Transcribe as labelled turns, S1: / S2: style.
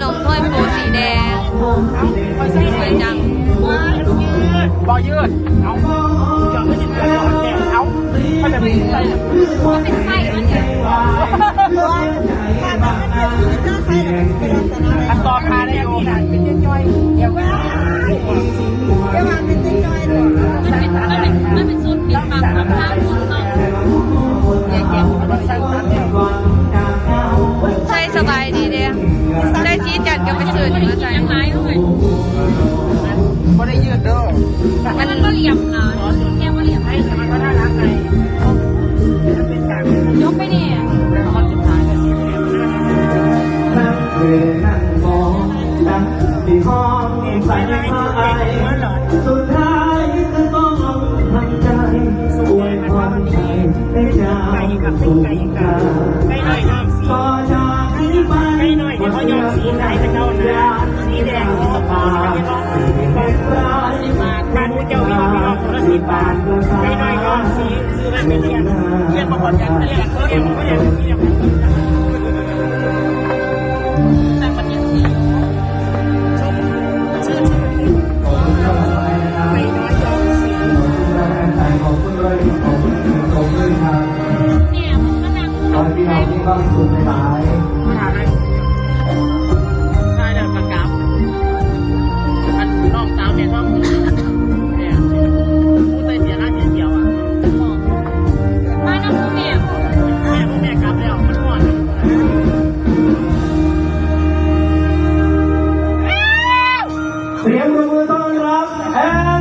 S1: สวยจัง
S2: บอยืด เอาเดี๋ยวไม่ติดเกินแกเอาเขาจะมีใส่
S1: มันเป็นไส้มันเนี่ย
S2: อันต่อคาได้อยู่เป็นย่อยเดี๋ยวก็
S1: ดกับไปสื่อถึงใจยังไงด้วย
S2: ไม่ได้ยืดเด้อ
S1: มันก็เหลี่ยมนะแกว่าเหลี่ยมให้
S2: มันก็น่ารักไงเป็นการ
S1: ยกไปเนี่ย
S2: ตอนสุดท้ายเนี่ย
S3: นั่งเวนั่งมองนั่งที่ห้องใส่ผ้าไอสุดท้ายก็ต้องทำใจสวยพรใจให้เจ้า
S2: ไก่กับ
S3: สุ
S2: ไก่
S3: ข
S2: กับ
S3: กา
S2: ไก่หน่อยยอมสี
S3: ก็จา
S2: มันยังสีชื่อไก่น้อยยอมสี
S3: ขอบคุณเล
S2: Прямо мы